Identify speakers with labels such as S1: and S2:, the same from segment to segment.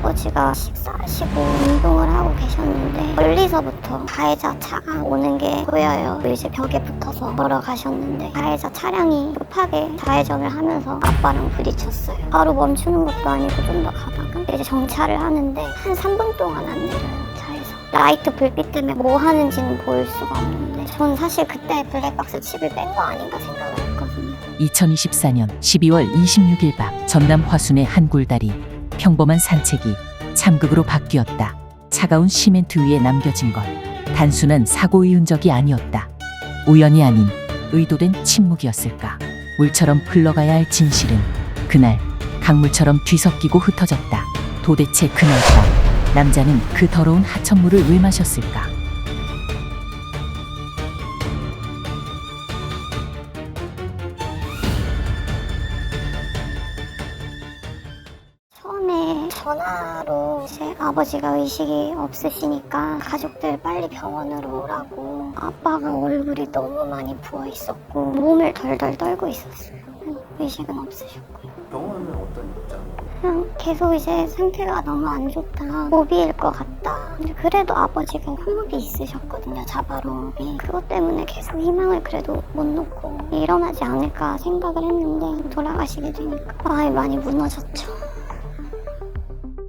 S1: 아버지가 식사하시고 운동을 하고 계셨는데 멀리서부터 가해자 차가 오는 게 보여요. 이제 벽에 붙어서 걸어가셨는데 가해자 차량이 급하게 좌회전을 하면서 아빠랑 부딪혔어요. 바로 멈추는 것도 아니고 좀 더 가다가 이제 정차를 하는데 한 3분 동안 안 내려요. 라이트 불빛 때문에 뭐 하는지는 보일 수가 없는데 전 사실 그때 블랙박스 칩을 뺀 거 아닌가 생각을 했거든요.
S2: 2024년 12월 26일 밤 전남 화순의 한 굴다리 평범한 산책이 참극으로 바뀌었다. 차가운 시멘트 위에 남겨진 건 단순한 사고의 흔적이 아니었다. 우연이 아닌 의도된 침묵이었을까. 물처럼 흘러가야 할 진실은 그날 강물처럼 뒤섞이고 흩어졌다. 도대체 그날 밤 남자는 그 더러운 하천물을 왜 마셨을까?
S1: 전화로 제 아버지가 의식이 없으시니까 가족들 빨리 병원으로 오라고 아빠가 얼굴이 너무 많이 부어 있었고 몸을 덜덜 떨고 있었어요. 의식은 없으셨고요.
S3: 병원은 어떤 입장?
S1: 그냥 계속 이제 상태가 너무 안 좋다. 모비일 것 같다. 근데 그래도 아버지가 호흡이 있으셨거든요. 자바로흡이. 그것 때문에 계속 희망을 그래도 못 놓고 일어나지 않을까 생각을 했는데 돌아가시게 되니까 마음이 많이 무너졌죠.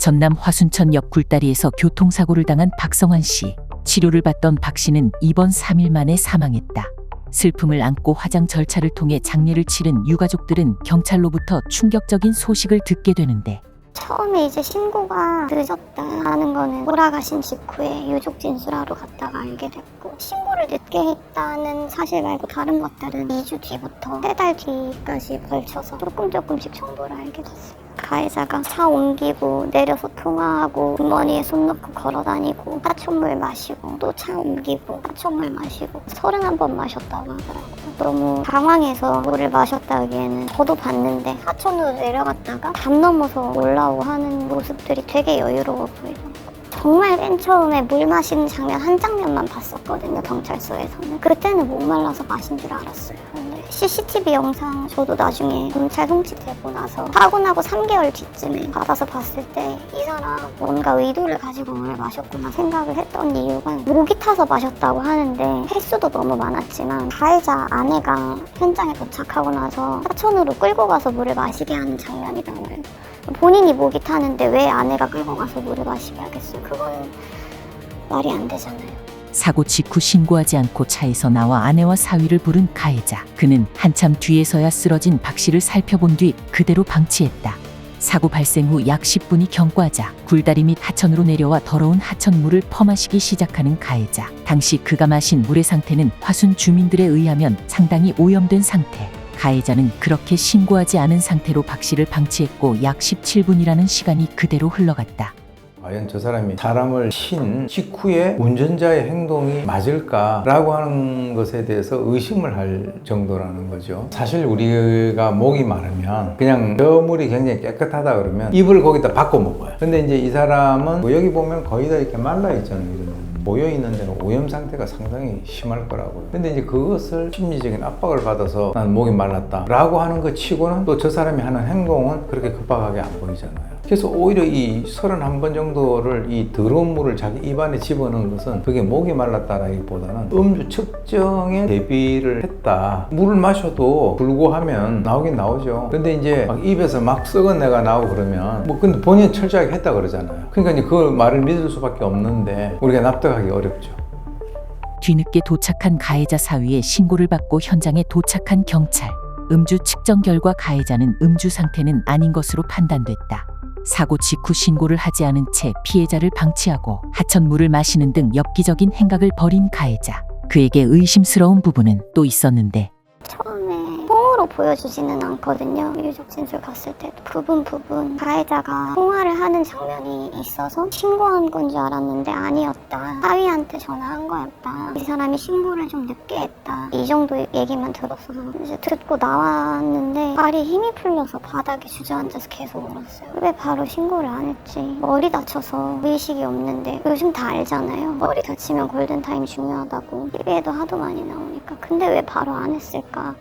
S2: 전남 화순천 옆 굴다리에서 교통사고를 당한 박성환 씨. 치료를 받던 박 씨는 입원 3일 만에 사망했다. 슬픔을 안고 화장 절차를 통해 장례를 치른 유가족들은 경찰로부터 충격적인 소식을 듣게 되는데
S1: 처음에 이제 신고가 늦었다는 거는 돌아가신 직후에 유족 진술하러 갔다가 알게 됐고 신고를 늦게 했다는 사실 말고 다른 것들은 2주 뒤부터 세달 뒤까지 걸쳐서 조금 조금씩 정보를 알게 됐어요. 가해자가 차 옮기고 내려서 통화하고 주머니에 손 넣고 걸어다니고 하천물 마시고 또 차 옮기고 하천물 마시고 서른한 번 마셨다고 하더라고요. 너무 당황해서 물을 마셨다기에는 저도 봤는데 하천으로 내려갔다가 담 넘어서 올라오고 하는 모습들이 되게 여유로워 보이더라고요. 정말 맨 처음에 물 마시는 장면 한 장면만 봤었거든요 경찰서에서는 그때는 목말라서 마신 줄 알았어요 근데 CCTV 영상 저도 나중에 경찰 송치되고 나서 사고 나고 3개월 뒤쯤에 받아서 봤을 때 이 사람 뭔가 의도를 가지고 물을 마셨구나 생각을 했던 이유가 목이 타서 마셨다고 하는데 횟수도 너무 많았지만 가해자 아내가 현장에 도착하고 나서 하천으로 끌고 가서 물을 마시게 하는 장면이 나와요 본인이 목이 타는데 왜 아내가 끌고 가서 물을 마시게 하겠어요? 그건 말이 안 되잖아요.
S2: 사고 직후 신고하지 않고 차에서 나와 아내와 사위를 부른 가해자. 그는 한참 뒤에서야 쓰러진 박 씨를 살펴본 뒤 그대로 방치했다. 사고 발생 후 약 10분이 경과하자 굴다리 및 하천으로 내려와 더러운 하천물을 퍼마시기 시작하는 가해자. 당시 그가 마신 물의 상태는 화순 주민들에 의하면 상당히 오염된 상태. 가해자는 그렇게 신고하지 않은 상태로 박 씨를 방치했고 약 17분이라는 시간이 그대로 흘러갔다.
S3: 과연 저 사람이 사람을 친 직후에 운전자의 행동이 맞을까라고 하는 것에 대해서 의심을 할 정도라는 거죠. 사실 우리가 목이 마르면 그냥 저 물이 굉장히 깨끗하다 그러면 입을 거기다 바꿔 먹어요. 근데 이제 이 사람은 뭐 여기 보면 거의 다 이렇게 말라 있잖아요. 이런 모여 있는 데는 오염 상태가 상당히 심할 거라고요. 근데 이제 그것을 심리적인 압박을 받아서 난 목이 말랐다라고 하는 것 치고는 또 저 사람이 하는 행동은 그렇게 급박하게 안 보이잖아요. 그래서 오히려 이 31번 정도를 이 더러운 물을 자기 입안에 집어넣은 것은 그게 목이 말랐다라기보다는 음주 측정에 대비를 했다. 물을 마셔도 불고하면 나오긴 나오죠. 근데 이제 막 입에서 막 썩은 내가 나오고 그러면 뭐 근데 본인 철저하게 했다 그러잖아요. 그러니까 이제 그 말을 믿을 수밖에 없는데 우리가 납득하기 어렵죠.
S2: 뒤늦게 도착한 가해자 사위의 신고를 받고 현장에 도착한 경찰. 음주 측정 결과 가해자는 음주 상태는 아닌 것으로 판단됐다. 사고 직후 신고를 하지 않은 채 피해자를 방치하고 하천물을 마시는 등 엽기적인 행각을 벌인 가해자. 그에게 의심스러운 부분은 또 있었는데
S1: 통으로 보여주지는 않거든요. 유족 진술 갔을 때도 부분 부분 가해자가 통화를 하는 장면이 있어서 신고한 건 줄 알았는데 아니었다. 사위한테 전화한 거였다. 이 사람이 신고를 좀 늦게 했다. 이 정도 얘기만 들었어서 이제 듣고 나왔는데 발이 힘이 풀려서 바닥에 주저앉아서 계속 울었어요. 왜 바로 신고를 안 했지? 머리 다쳐서 의식이 없는데 요즘 다 알잖아요. 머리 다치면 골든타임 중요하다고 TV에도 하도 많이 나오니까 근데 왜 바로 안 했을까?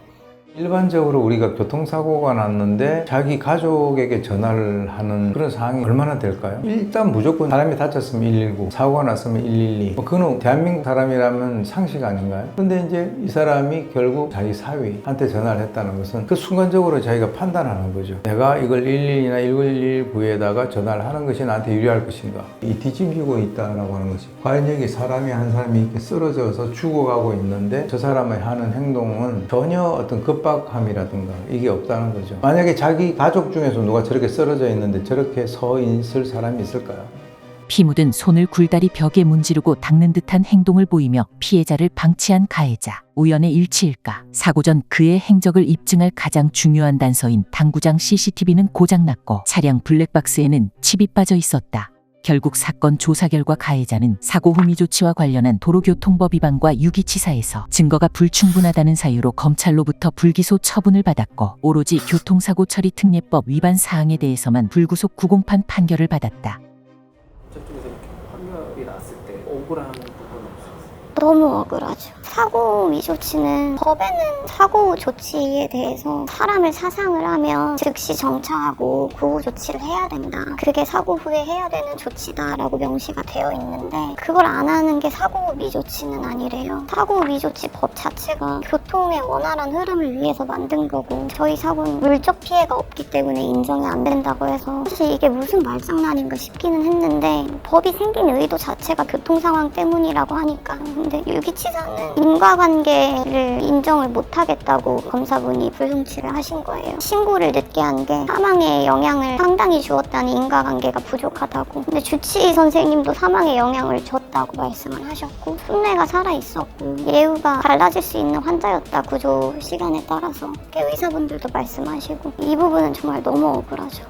S3: 일반적으로 우리가 교통사고가 났는데 자기 가족에게 전화를 하는 그런 상황이 얼마나 될까요? 일단 무조건 사람이 다쳤으면 119, 사고가 났으면 112. 뭐 그거는 대한민국 사람이라면 상식 아닌가요? 근데 이제 이 사람이 결국 자기 사위한테 전화를 했다는 것은 그 순간적으로 자기가 판단하는 거죠. 내가 이걸 112나 119에다가 전화를 하는 것이 나한테 유리할 것인가? 이 뒤집히고 있다라고 하는 것이 과연 여기 사람이 한 사람이 이렇게 쓰러져서 죽어가고 있는데 저 사람의 하는 행동은 전혀 어떤 급박 함이라든가 이게 없다는 거죠. 만약에 자기 가족 중에서 누가 저렇게 쓰러져 있는데 저렇게 서 있을 사람이 있을까요?
S2: 피 묻은 손을 굴다리 벽에 문지르고 닦는 듯한 행동을 보이며 피해자를 방치한 가해자. 우연의 일치일까? 사고 전 그의 행적을 입증할 가장 중요한 단서인 당구장 CCTV는 고장났고 차량 블랙박스에는 칩이 빠져 있었다. 결국 사건 조사 결과 가해자는 사고 후 미 조치와 관련한 도로교통법 위반과 유기치사에서 증거가 불충분하다는 사유로 검찰로부터 불기소 처분을 받았고 오로지 교통사고 처리 특례법 위반 사항에 대해서만 불구속 구공판 판결을 받았다.
S4: 저쪽에서 이렇게 판결이 났을 때 억울한 부분은 없었어요.
S1: 너무 억울하죠. 사고 미조치는 법에는 사고 조치에 대해서 사람을 사상을 하면 즉시 정차하고 구호 조치를 해야 된다. 그게 사고 후에 해야 되는 조치다라고 명시가 되어 있는데 그걸 안 하는 게 사고 미조치는 아니래요. 사고 미조치 법 자체가 교통의 원활한 흐름을 위해서 만든 거고 저희 사고는 물적 피해가 없기 때문에 인정이 안 된다고 해서 사실 이게 무슨 말장난인가 싶기는 했는데 법이 생긴 의도 자체가 교통 상황 때문이라고 하니까 근데 유기치사는 인과관계를 인정을 못하겠다고 검사분이 불송치를 하신 거예요. 신고를 늦게 한 게 사망에 영향을 상당히 주었다는 인과관계가 부족하다고. 근데 주치의 선생님도 사망에 영향을 줬다고 말씀을 하셨고 순뇌가 살아 있었고 예후가 달라질 수 있는 환자였다 구조 시간에 따라서 의사분들도 말씀하시고 이 부분은 정말 너무 억울하죠.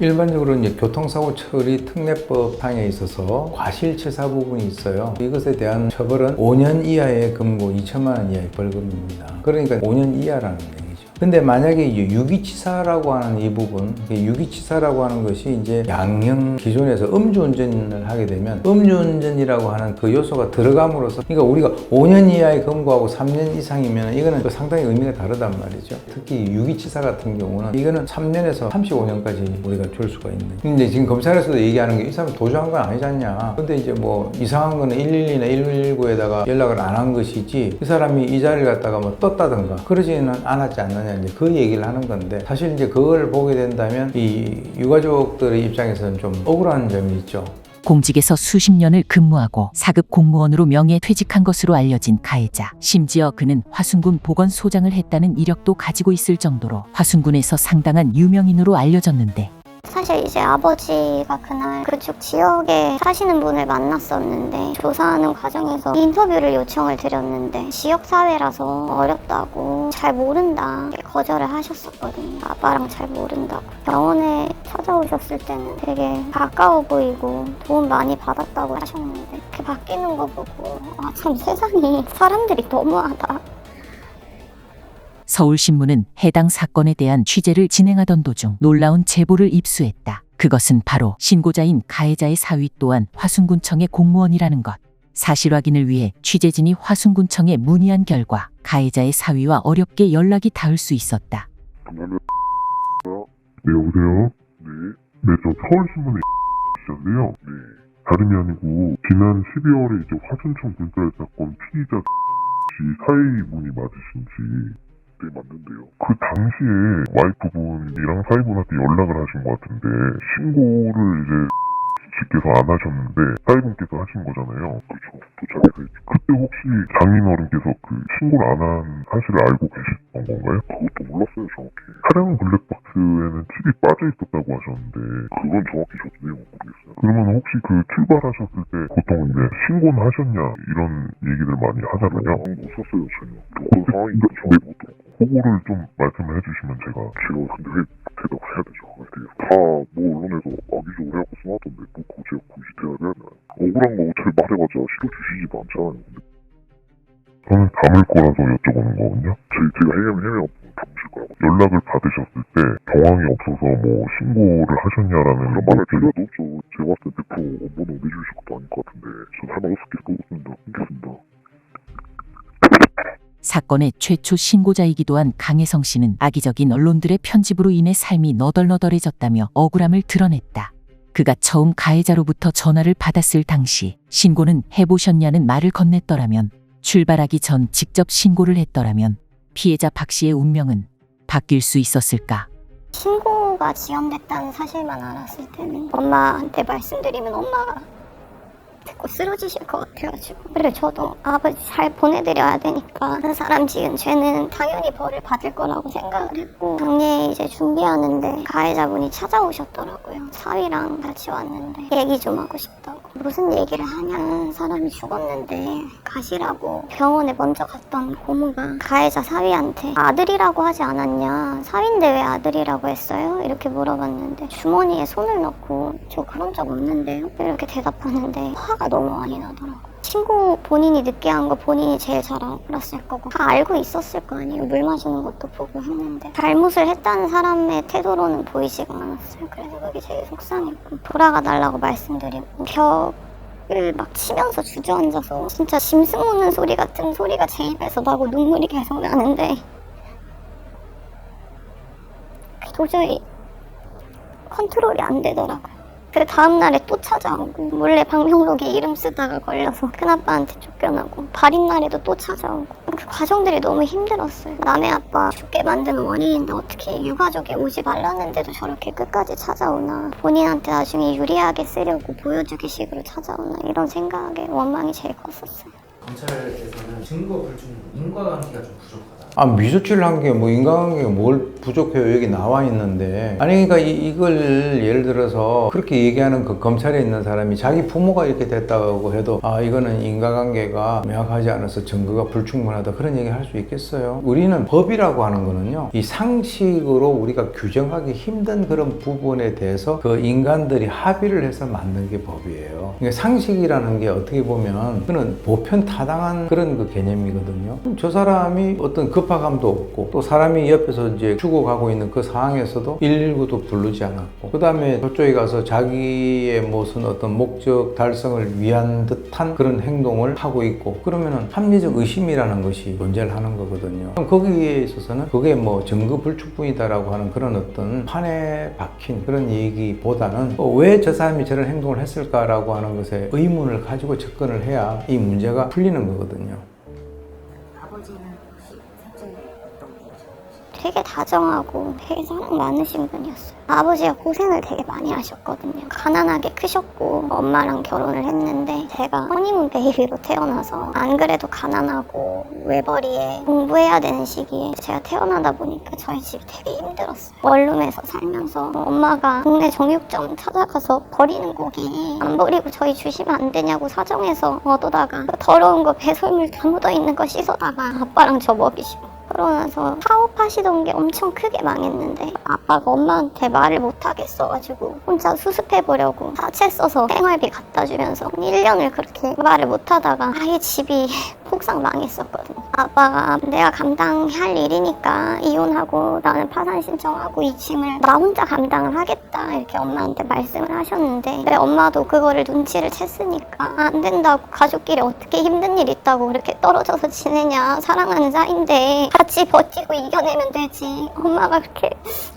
S3: 일반적으로 이제 교통사고 처리 특례법 상에 있어서 과실치사 부분이 있어요. 이것에 대한 처벌은 5년 이하의 금고 2천만 원 이하의 벌금입니다. 그러니까 5년 이하라는 얘기죠. 근데 만약에 유기치사라고 하는 이 부분, 유기치사라고 하는 것이 이제 양형 기준에서 음주운전을 하게 되면 음주운전이라고 하는 그 요소가 들어감으로써 그러니까 우리가 5년 이하의 금고하고 3년 이상이면 이거는 상당히 의미가 다르단 말이죠. 특히 유기치사 같은 경우는 이거는 3년에서 35년까지 우리가 줄 수가 있는. 근데 지금 검찰에서도 얘기하는 게 이 사람 도주한 건 아니지 않냐. 근데 이제 뭐 이상한 거는 112나 119에다가 연락을 안 한 것이지 이 사람이 이 자리를 갖다가 뭐 떴다든가 그러지는 않았지 않느 냐 이제 그 얘기를 하는 건데 사실 이제 그걸 보게 된다면 이 유가족들의 입장에서는 좀 억울한 점이 있죠.
S2: 공직에서 수십 년을 근무하고 사급 공무원으로 명예 퇴직한 것으로 알려진 가해자. 심지어 그는 화순군 보건소장을 했다는 이력도 가지고 있을 정도로 화순군에서 상당한 유명인으로 알려졌는데
S1: 사실 이제 아버지가 그날 그쪽 지역에 사시는 분을 만났었는데 조사하는 과정에서 인터뷰를 요청을 드렸는데 지역 사회라서 어렵다고 잘 모른다 거절을 하셨었거든요. 아빠랑 잘 모른다고. 병원에 찾아오셨을 때는 되게 가까워 보이고 도움 많이 받았다고 하셨는데 이렇게 바뀌는 거 보고 아 참 세상이 사람들이 너무하다.
S2: 서울신문은 해당 사건에 대한 취재를 진행하던 도중 놀라운 제보를 입수했다. 그것은 바로 신고자인 가해자의 사위 또한 화순군청의 공무원이라는 것. 사실 확인을 위해 취재진이 화순군청에 문의한 결과 가해자의 사위와 어렵게 연락이 닿을 수 있었다.
S5: 네, 여보세요? 네. 네, 저 서울신문의 씨인데요. 네. 다름이 아니고, 지난 12월에 이제 화순청 불살 사건 피의자 씨 사위 분이 맞으신지. 네, 맞는데요. 그 당시에 와이프분이랑 사위분한테 연락을 하신 것 같은데, 신고를 이제 씨께서 안 하셨는데, 사위분께서 하신 거잖아요. 그렇죠. 도착해서 했죠. 그때 혹시 장인어른께서 그 신고를 안 한 사실을 알고 계셨던 건가요? 그것도 몰랐어요, 정확히. 차량 블랙박스에는 칩이 빠져 있었다고 하셨는데, 그건 정확히 저도 내용은 모르겠어요. 그러면 혹시 그 출발하셨을 때 보통 이제 신고는 하셨냐, 이런 얘기들 많이 하잖아요. 못 썼어요, 전혀. 그런 상황이니까 저희 못 그거를 좀 말씀을 해주시면 제가. 제가 근데 왜 대답을 해야 되죠? 다뭐 언론에서 악의적으로 해갖고 써놨던데, 뭐 그거 제가 굳이 대답을 해야 되나요? 억울한 거 어차피 말해봤자 실어 주시지도 않잖아요. 근데 저는 담을 거라서 여쭤보는 거거든요. 저희, 제가 해면 해면 담으실 거라고. 연락을 받으셨을 때 정황이 없어서 뭐 신고를 하셨냐라는 그런 말할 필요도 없죠. 제가 봤을 때 100% 업무는 내주실 것도 아닐 것 같은데. 전 할말 없을게. 그렇습니다. 끊겠습니다.
S2: 사건의 최초 신고자이기도 한 강혜성 씨는 악의적인 언론들의 편집으로 인해 삶이 너덜너덜해졌다며 억울함을 드러냈다. 그가 처음 가해자로부터 전화를 받았을 당시 신고는 해보셨냐는 말을 건넸더라면 출발하기 전 직접 신고를 했더라면 피해자 박 씨의 운명은 바뀔 수 있었을까?
S1: 신고가 지연됐다는 사실만 알았을 때는 엄마한테 말씀드리면 엄마가 듣고 쓰러지실 것 같아가지고 그래 저도 아버지 잘 보내드려야 되니까. 그 사람 지은 죄는 당연히 벌을 받을 거라고 생각을 했고 당례 이제 준비하는데 가해자분이 찾아오셨더라고요. 사위랑 같이 왔는데 얘기 좀 하고 싶다고 무슨 얘기를 하냐 사람이 죽었는데 가시라고 병원에 먼저 갔던 고모가 가해자 사위한테 아들이라고 하지 않았냐? 사위인데 왜 아들이라고 했어요? 이렇게 물어봤는데 주머니에 손을 넣고 저 그런 적 없는데요? 이렇게 대답하는데 화가 너무 많이 나더라고요 친구 본인이 늦게 한 거 본인이 제일 잘 알았을 거고 다 알고 있었을 거 아니에요. 물 마시는 것도 보고 했는데. 잘못을 했다는 사람의 태도로는 보이지가 않았어요. 그래서 그게 제일 속상했고 돌아가 달라고 말씀드리고 벽을 막 치면서 주저앉아서 진짜 짐승 우는 소리 같은 소리가 제 입에서 나고 눈물이 계속 나는데 도저히 컨트롤이 안 되더라고요. 그 다음날에 또 찾아오고 몰래 방명록에 이름 쓰다가 걸려서 큰아빠한테 쫓겨나고 발인 날에도 또 찾아오고 그 과정들이 너무 힘들었어요. 남의 아빠 죽게 만드는 원인인데 어떻게 유가족이 오지 말라는데도 저렇게 끝까지 찾아오나 본인한테 나중에 유리하게 쓰려고 보여주기 식으로 찾아오나 이런 생각에 원망이 제일 컸었어요.
S4: 검찰에서는 증거 불충 인과관계가 좀 부족하다.
S3: 아 미수출한 게 뭐 인간관계가 뭘 부족해요? 여기 나와 있는데. 아니 그러니까 이, 이걸 예를 들어서 그렇게 얘기하는 그 검찰에 있는 사람이 자기 부모가 이렇게 됐다고 해도 아 이거는 인과관계가 명확하지 않아서 증거가 불충분하다. 그런 얘기 할 수 있겠어요? 우리는 법이라고 하는 거는요 이 상식으로 우리가 규정하기 힘든 그런 부분에 대해서 그 인간들이 합의를 해서 만든 게 법이에요. 그러니까 상식이라는 게 어떻게 보면 그는 보편 타당한 그런 그 개념이거든요. 저 사람이 어떤 급파감도 없고 또 사람이 옆에서 이제 죽어가고 있는 그 상황에서도 119도 부르지 않았고 그 다음에 저쪽에 가서 자기의 무슨 어떤 목적 달성을 위한 듯한 그런 행동을 하고 있고 그러면은 합리적 의심이라는 것이 존재를 하는 거거든요. 그럼 거기에 있어서는 그게 뭐 증거 불충분이다라고 하는 그런 어떤 판에 박힌 그런 얘기보다는 어, 왜저 사람이 저런 행동을 했을까라고 하는 것에 의문을 가지고 접근을 해야 이 문제가 풀리는 거거든요
S1: 되게 다정하고 되게 사랑 많으신 분이었어요. 아버지가 고생을 되게 많이 하셨거든요. 가난하게 크셨고 엄마랑 결혼을 했는데 제가 허니문 베이비로 태어나서 안 그래도 가난하고 외벌이에 공부해야 되는 시기에 제가 태어나다 보니까 저희 집이 되게 힘들었어요. 원룸에서 살면서 엄마가 동네 정육점 찾아가서 버리는 고기 안 버리고 저희 주시면 안 되냐고 사정해서 얻어다가 그 더러운 거 배설물 다 묻어 있는 거 씻어다가 아빠랑 저 먹이시고 그러고 나서 사업하시던 게 엄청 크게 망했는데 아빠가 엄마한테 말을 못하겠어가지고 혼자 수습해보려고 사채 써서 생활비 갖다 주면서 1년을 그렇게 말을 못하다가 아예 집이 폭삭 망했었거든요. 아빠가 내가 감당할 일이니까 이혼하고 나는 파산 신청하고 2층을 나 혼자 감당을 하겠다 이렇게 엄마한테 말씀을 하셨는데 왜 엄마도 그거를 눈치를 챘으니까 안 된다고 가족끼리 어떻게 힘든 일 있다고 그렇게 떨어져서 지내냐. 사랑하는 사이인데 같이 버티고 이겨내면 되지. 엄마가 그렇게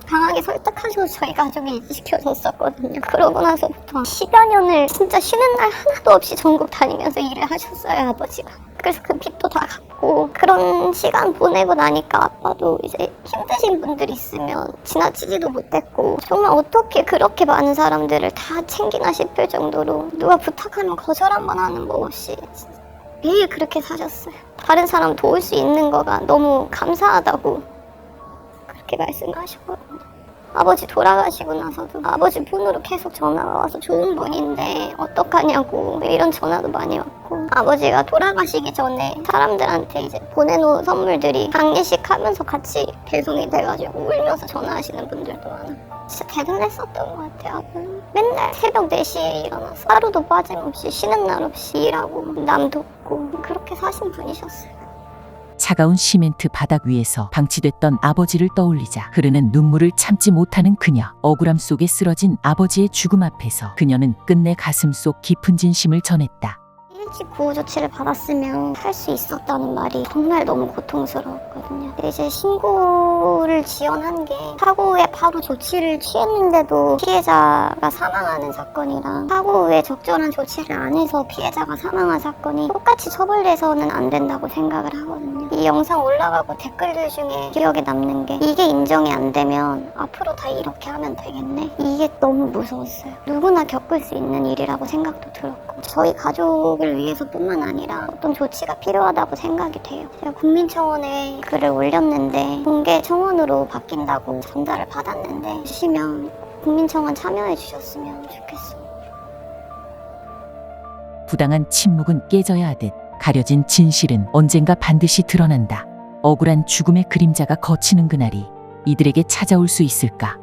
S1: 강하게 설득하셔서 저희 가족이 일시켜줬었거든요. 그러고 나서부터 10여 년을 진짜 쉬는 날 하나도 없이 전국 다니면서 일을 하셨어요 아버지가. 그래서 그 빚도 다 갚고 그런 시간 보내고 나니까 아빠도 이제 힘드신 분들 있으면 지나치지도 못했고 정말 어떻게 그렇게 많은 사람들을 다 챙기나 싶을 정도로 누가 부탁하면 거절 한 번 하는 거 없이 매일 그렇게 사셨어요. 다른 사람 도울 수 있는 거가 너무 감사하다고 그렇게 말씀하셨거든요. 아버지 돌아가시고 나서도 아버지 폰으로 계속 전화가 와서 좋은 분인데 어떡하냐고 이런 전화도 많이 왔고 아버지가 돌아가시기 전에 사람들한테 이제 보내놓은 선물들이 장례식 하면서 같이 배송이 돼가지고 울면서 전화하시는 분들도 많았고 진짜 대단했었던 것 같아요 맨날 새벽 4시에 일어나서 하루도 빠짐없이 쉬는 날 없이 일하고 남 돕고 그렇게 사신 분이셨어요
S2: 차가운 시멘트 바닥 위에서 방치됐던 아버지를 떠올리자 흐르는 눈물을 참지 못하는 그녀. 억울함 속에 쓰러진 아버지의 죽음 앞에서 그녀는 끝내 가슴 속 깊은 진심을 전했다.
S1: 일찍 구호 조치를 받았으면 할 수 있었다는 말이 정말 너무 고통스러웠거든요. 이제 신고를 지연한 게 사고에 바로 조치를 취했는데도 피해자가 사망하는 사건이랑 사고 후에 적절한 조치를 안 해서 피해자가 사망한 사건이 똑같이 처벌돼서는 안 된다고 생각을 하거든요. 이 영상 올라가고 댓글들 중에 기억에 남는 게 이게 인정이 안 되면 앞으로 다 이렇게 하면 되겠네. 이게 너무 무서웠어요. 누구나 겪을 수 있는 일이라고 생각도 들었고 저희 가족을 위해서뿐만 아니라 어떤 조치가 필요하다고 생각이 돼요. 제가 국민청원에 글을 올렸는데 공개 청원으로 바뀐다고 전달을 받았는데 주시면 국민청원 참여해 주셨으면 좋겠어요.
S2: 부당한 침묵은 깨져야 하듯 가려진 진실은 언젠가 반드시 드러난다. 억울한 죽음의 그림자가 거치는 그날이 이들에게 찾아올 수 있을까?